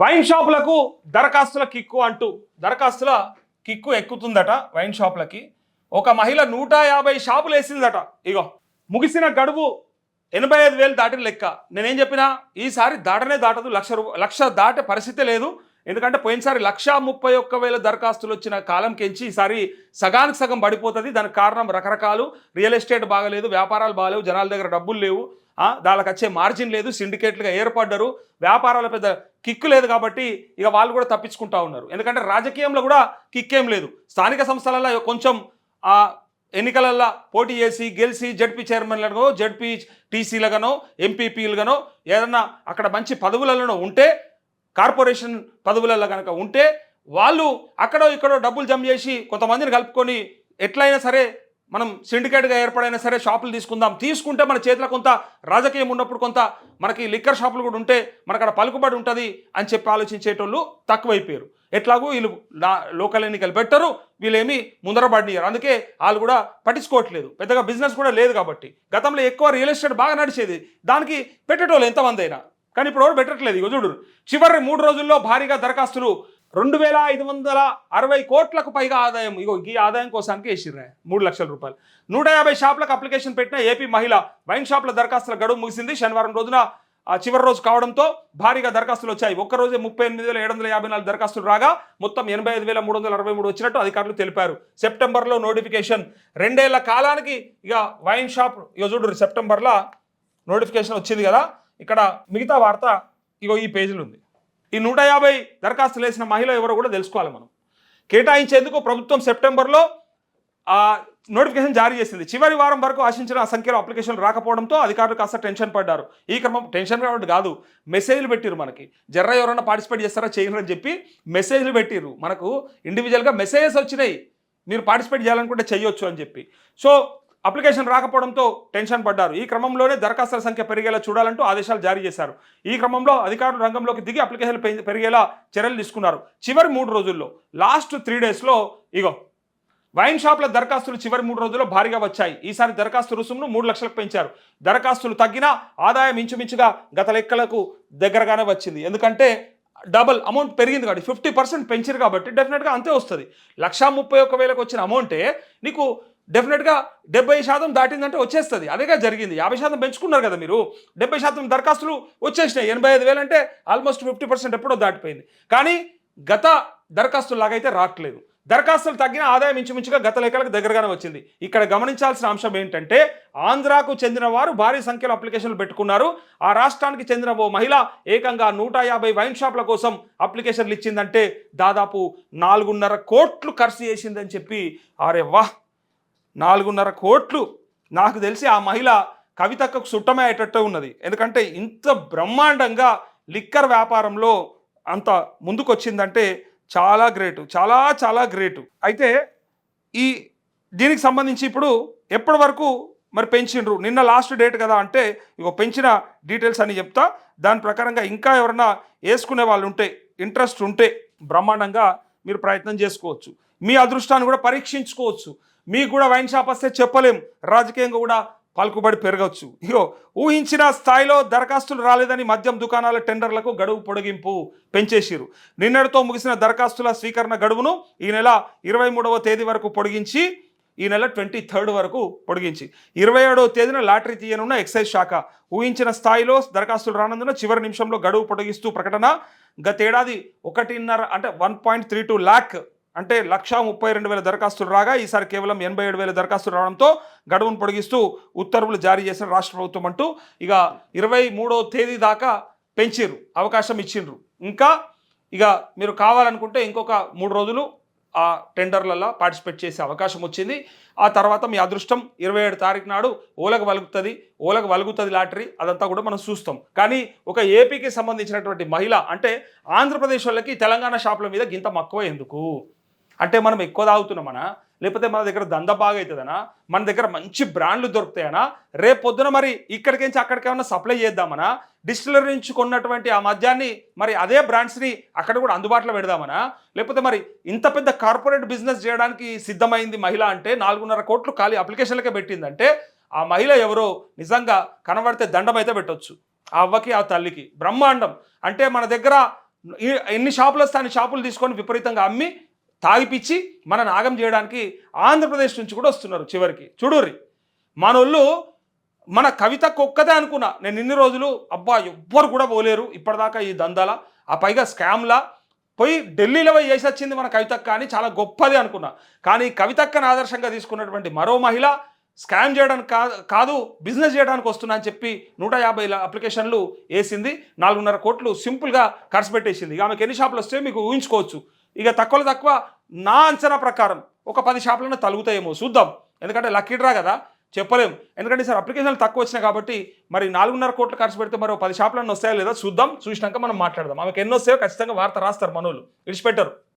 Wine షాపులకు దరఖాస్తుల kick అంటూ దరఖాస్తుల కిక్కు ఎక్కుతుందట వైన్ షాపులకి. ఒక మహిళ నూట యాభై షాపులు వేసిందట. ఇగో ముగిసిన గడువు ఎనభై ఐదు వేలు దాటిన లెక్క. నేనేం చెప్పినా ఈసారి దాటనే దాటదు లక్ష రూ లక్ష దాటే పరిస్థితి లేదు. ఎందుకంటే పోయినసారి లక్ష ముప్పై ఒక్క వేల దరఖాస్తులు వచ్చిన కాలం కెంచి ఈసారి సగానికి సగం పడిపోతుంది. దానికి కారణం రకరకాలు. రియల్ ఎస్టేట్ బాగలేదు వ్యాపారాలు బాగలేవు జనాల దగ్గర డబ్బులు లేవు. దానికి వచ్చే మార్జిన్ లేదు సిండికేట్లుగా ఏర్పడ్డారు. వ్యాపారాల పెద్ద కిక్కు లేదు కాబట్టి ఇక వాళ్ళు కూడా తప్పించుకుంటా ఉన్నారు. ఎందుకంటే రాజకీయంలో కూడా కిక్ ఏం లేదు. స్థానిక సంస్థలలో కొంచెం ఆ ఎన్నికలల్లో పోటీ చేసి గెలిచి జడ్పీ చైర్మన్లనో జడ్పీ టీసీలుగానో ఎంపీపీలుగానో ఏదన్నా అక్కడ మంచి పదవులలో ఉంటే కార్పొరేషన్ పదవులలో కనుక ఉంటే వాళ్ళు అక్కడో ఇక్కడో డబ్బులు జమ చేసి కొంతమందిని కలుపుకొని ఎట్లయినా సరే మనం సిండికేట్గా ఏర్పడైనా సరే షాపులు తీసుకుందాం. తీసుకుంటే మన చేతిలో కొంత రాజకీయం ఉన్నప్పుడు కొంత మనకి లిక్కర్ షాపులు కూడా ఉంటే మనకు అక్కడ పలుకుబడి ఉంటుంది అని చెప్పి ఆలోచించేటోళ్ళు తక్కువైపోయారు. ఎట్లాగూ వీళ్ళు లోకల్ ఎన్నికలు పెట్టరు వీళ్ళేమి ముందర పడినారు అందుకే వాళ్ళు కూడా పట్టించుకోవట్లేదు. పెద్దగా బిజినెస్ కూడా లేదు కాబట్టి. గతంలో ఎక్కువ రియల్ ఎస్టేట్ బాగా నడిచేది. దానికి పెట్టేటోళ్ళు ఎంతమంది అయినా. కానీ ఇప్పుడు ఎవరు పెట్టట్లేదు. ఇక చూడు చివరి మూడు రోజుల్లో భారీగా దరఖాస్తులు రెండు వేల ఐదు వందల అరవై కోట్లకు పైగా ఆదాయం. ఇగో ఈ ఆదాయం కోసానికి వేసిర్రా మూడు లక్షల రూపాయలు. నూట యాభై షాపులకు అప్లికేషన్ పెట్టిన ఏపీ మహిళ వైన్ షాపుల దరఖాస్తుల గడువు ముగిసింది. శనివారం రోజున ఆ చివరి రోజు కావడంతో భారీగా దరఖాస్తులు వచ్చాయి. ఒక్కరోజే ముప్పై ఎనిమిది వేల ఏడు వందల యాభై నాలుగు దరఖాస్తులు రాగా మొత్తం ఎనభై ఐదు వేల మూడు వందల అరవై మూడు వచ్చినట్టు అధికారులు తెలిపారు. సెప్టెంబర్లో నోటిఫికేషన్. రెండేళ్ళ కాలానికి ఇక వైన్ షాప్ ఇక చూడు సెప్టెంబర్లో నోటిఫికేషన్ వచ్చింది కదా. ఇక్కడ మిగతా వార్త ఇగో ఈ పేజీలు ఉంది. ఈ నూట యాభై దరఖాస్తులు వేసిన మహిళ ఎవరో కూడా తెలుసుకోవాలి మనం. కేటాయించేందుకు ప్రభుత్వం సెప్టెంబర్లో నోటిఫికేషన్ జారీ చేసింది. చివరి వారం వరకు ఆశించిన అసంఖ్యలో సంఖ్యలో అప్లికేషన్లు రాకపోవడంతో అధికారులు కాస్త టెన్షన్ పడ్డారు. ఈ క్రమం టెన్షన్ కాబట్టి కాదు మెసేజ్లు పెట్టిరు మనకి. జర్ర ఎవరైనా పార్టిసిపేట్ చేస్తారా చేయరు అని చెప్పి మెసేజ్లు పెట్టిరు మనకు ఇండివిజువల్గా మెసేజెస్ వచ్చినాయి. మీరు పార్టిసిపేట్ చేయాలనుకుంటే చేయొచ్చు అని చెప్పి. సో అప్లికేషన్ రాకపోవడంతో టెన్షన్ పడ్డారు. ఈ క్రమంలోనే దరఖాస్తుల సంఖ్య పెరిగేలా చూడాలంటూ ఆదేశాలు జారీ చేశారు. ఈ క్రమంలో అధికారులు రంగంలోకి దిగి అప్లికేషన్లు పె- పెరిగేలా చర్యలు తీసుకున్నారు. చివరి మూడు రోజుల్లో లాస్ట్ త్రీ డేస్లో ఇగో వైన్ షాప్ల దరఖాస్తులు చివరి మూడు రోజుల్లో భారీగా వచ్చాయి. ఈసారి దరఖాస్తు రుసుమును మూడు లక్షలకు పెంచారు. దరఖాస్తులు తగ్గినా ఆదాయం ఇంచుమించుగా గత లెక్కలకు దగ్గరగానే వచ్చింది. ఎందుకంటే డబల్ అమౌంట్ పెరిగింది కాబట్టి ఫిఫ్టీ పర్సెంట్ పెంచారు కాబట్టి డెఫినెట్గా అంతే వస్తుంది. లక్షా ముప్పై ఒక్క వేలకు వచ్చిన అమౌంటే నీకు డెఫినెట్గా డెబ్బై శాతం దాటిందంటే వచ్చేస్తుంది. అదేగా జరిగింది. యాభై శాతం పెంచుకున్నారు కదా మీరు. డెబ్బై శాతం దరఖాస్తులు వచ్చేసినాయి. ఎనభై ఐదు వేలు అంటే ఆల్మోస్ట్ ఫిఫ్టీ పర్సెంట్ ఎప్పుడో దాటిపోయింది. కానీ గత దరఖాస్తులాగైతే రావట్లేదు. దరఖాస్తులు తగ్గిన ఆదాయం ఇంచుమించుగా గత లెక్కలకు దగ్గరగానే వచ్చింది. ఇక్కడ గమనించాల్సిన అంశం ఏంటంటే ఆంధ్రాకు చెందిన వారు భారీ సంఖ్యలో అప్లికేషన్లు పెట్టుకున్నారు. ఆ రాష్ట్రానికి చెందిన ఓ మహిళ ఏకంగా నూట యాభై వైన్ షాప్ల కోసం అప్లికేషన్లు ఇచ్చిందంటే దాదాపు నాలుగున్నర కోట్లు ఖర్చు చేసిందని చెప్పి అరే వాహ్! నాలుగున్నర కోట్లు నాకు తెలిసి ఆ మహిళ కవితకు సుట్టమే అయ్యేటట్టు ఉన్నది. ఎందుకంటే ఇంత బ్రహ్మాండంగా లిక్కర్ వ్యాపారంలో అంత ముందుకొచ్చిందంటే చాలా గ్రేటు చాలా చాలా గ్రేటు. అయితే ఈ దీనికి సంబంధించి ఇప్పుడు ఎప్పటి వరకు మరి పెంచిండ్రు నిన్న లాస్ట్ డేట్ కదా అంటే ఇగో పెంచిన డీటెయిల్స్ అని చెప్తా. దాని ప్రకారంగా ఇంకా ఎవరైనా వేసుకునే వాళ్ళు ఉంటే ఇంట్రెస్ట్ ఉంటే బ్రహ్మాండంగా మీరు ప్రయత్నం చేసుకోవచ్చు. మీ అదృష్టాన్ని కూడా పరీక్షించుకోవచ్చు. మీకు కూడా వైన్ షాప్ వస్తే చెప్పలేం. రాజకీయంగా కూడా పలుకుబడి పెరగవచ్చు ఇగో ఊహించిన స్థాయిలో దరఖాస్తులు రాలేదని మద్యం దుకాణాల టెండర్లకు గడువు పొడిగింపు పెంచేసిరు నిన్నటితో ముగిసిన దరఖాస్తుల స్వీకరణ గడువును ఈ నెల ఇరవై మూడవ తేదీ వరకు పొడిగించి ఈ నెల ట్వంటీ థర్డ్ వరకు పొడిగించి. ఇరవై ఏడవ తేదీన లాటరీ తీయనున్న ఎక్సైజ్ శాఖ ఊహించిన స్థాయిలో దరఖాస్తులు రానందున చివరి నిమిషంలో గడువు పొడిగిస్తూ ప్రకటన గతేడాది ఒకటిన్నర అంటే one point three two lakh అంటే లక్షా ముప్పై రెండు వేల దరఖాస్తులు రాగా ఈసారి కేవలం ఎనభై ఏడు వేల దరఖాస్తులు రావడంతో గడువును పొడిగిస్తూ ఉత్తర్వులు జారీ చేసిన రాష్ట్ర ప్రభుత్వం అంటూ ఇక ఇరవై మూడో తేదీ దాకా పెంచిర్రు అవకాశం ఇచ్చిండ్రు. ఇంకా ఇక మీరు కావాలనుకుంటే ఇంకొక మూడు రోజులు ఆ టెండర్లలో పార్టిసిపేట్ చేసే అవకాశం వచ్చింది. ఆ తర్వాత మీ అదృష్టం ఇరవై ఏడు తారీఖు నాడు ఓలకు వలుగుతుంది ఓలకు వలుగుతుంది లాటరీ అదంతా కూడా మనం చూస్తాం. కానీ ఒక ఏపీకి సంబంధించినటువంటి మహిళ అంటే ఆంధ్రప్రదేశ్ వాళ్ళకి తెలంగాణ షాపుల మీద గింత మక్కువ ఎందుకు? అంటే మనం ఎక్కువ తాగుతున్నామనా లేకపోతే మన దగ్గర దంద బాగా అవుతుందనా మన దగ్గర మంచి బ్రాండ్లు దొరుకుతాయనా రేపు పొద్దున మరి ఇక్కడికించి అక్కడికేమన్నా సప్లై చేద్దామనా డిస్టిలరీ నుంచి కొన్నటువంటి ఆ మద్యాన్ని మరి అదే బ్రాండ్స్ని అక్కడ కూడా అందుబాటులో పెడదామనా లేకపోతే మరి ఇంత పెద్ద కార్పొరేట్ బిజినెస్ చేయడానికి సిద్ధమైంది మహిళ అంటే నాలుగున్నర కోట్లు ఖాళీ అప్లికేషన్లకే పెట్టిందంటే ఆ మహిళ ఎవరో నిజంగా కనబడితే దండం అయితే పెట్టొచ్చు. ఆ అవ్వకి ఆ తల్లికి. బ్రహ్మాండం. అంటే మన దగ్గర ఎన్ని షాపులు వస్తే అన్ని షాపులు తీసుకొని విపరీతంగా అమ్మి తాగిపిచ్చి మన నాగం చేయడానికి ఆంధ్రప్రదేశ్ నుంచి కూడా వస్తున్నారు చివరికి. చూడుర్రి. మనోళ్ళు మన కవితకు ఒక్కదే అనుకున్నా. నేను ఇన్ని రోజులు అబ్బా ఎవ్వరు కూడా పోలేరు. ఇప్పటిదాకా ఈ దందాల ఆ పైగా స్కామ్లా పోయి ఢిల్లీలో పోయి చేసి వచ్చింది మన కవితక్క అని చాలా గొప్పది అనుకున్నా. కానీ కవితక్కను ఆదర్శంగా తీసుకున్నటువంటి మరో మహిళ స్కామ్ చేయడానికి కాదు కాదు బిజినెస్ చేయడానికి వస్తున్నా అని చెప్పి నూట యాభై అప్లికేషన్లు వేసింది. నాలుగున్నర కోట్లు సింపుల్గా ఖర్చు పెట్టేసింది. ఆమెకి ఎన్ని షాపులు వస్తే మీకు ఊహించుకోవచ్చు. ఇక తక్కువలో తక్కువ నా అంచనా ప్రకారం ఒక పది షాపులను తలుగుతాయేమో. చూద్దాం. ఎందుకంటే లక్కీ డ్రా కదా. చెప్పలేం. ఎందుకంటే సార్ అప్లికేషన్లు తక్కువ వచ్చినాయి కాబట్టి మరి నాలుగున్నర కోట్లు ఖర్చు పెడితే మరో పది షాపులన్నీ వస్తాయో లేదో చూద్దాం. చూసినాక మనం మాట్లాడదాం. ఆమెకు ఎన్నో వస్తాయో ఖచ్చితంగా వార్త రాస్తారు మనోళ్ళు. విడిచిపెట్టరు.